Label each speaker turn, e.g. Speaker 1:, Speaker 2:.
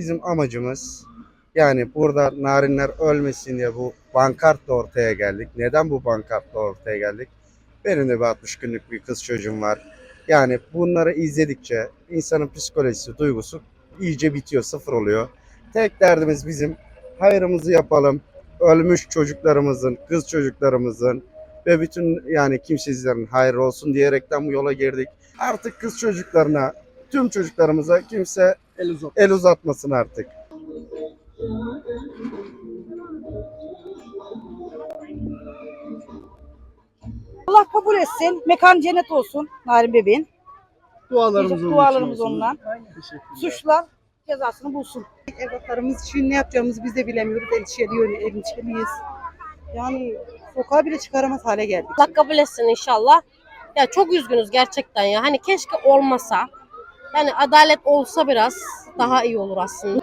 Speaker 1: Bizim amacımız yani burada narinler ölmesin diye bu bankartla ortaya geldik. Neden bu bankartla ortaya geldik? Benim de bir 60 günlük bir kız çocuğum var. Yani bunları izledikçe insanın psikolojisi, duygusu iyice bitiyor, sıfır oluyor. Tek derdimiz bizim hayrımızı yapalım. Ölmüş çocuklarımızın, kız çocuklarımızın ve bütün yani kimsesizlerin hayrı olsun diyerekten bu yola girdik. Artık kız çocuklarına, tüm çocuklarımıza kimse
Speaker 2: El uzat.
Speaker 1: el uzatmasın artık.
Speaker 3: Allah kabul etsin. Mekan cennet olsun Narin bebeğin.
Speaker 2: Dualarımız
Speaker 3: Diyecek dualarımız.
Speaker 2: Teşekkürler.
Speaker 3: Suçlar cezasını bulsun.
Speaker 4: Evlatlarımız için ne yapacağımızı biz de bilemiyoruz. Endişeliyor, endişeliyiz. Yani sokağa bile çıkaramaz hale geldik.
Speaker 5: Allah kabul etsin inşallah. Ya çok üzgünüz gerçekten ya. Hani keşke olmasa. Yani adalet olsa biraz daha iyi olur aslında.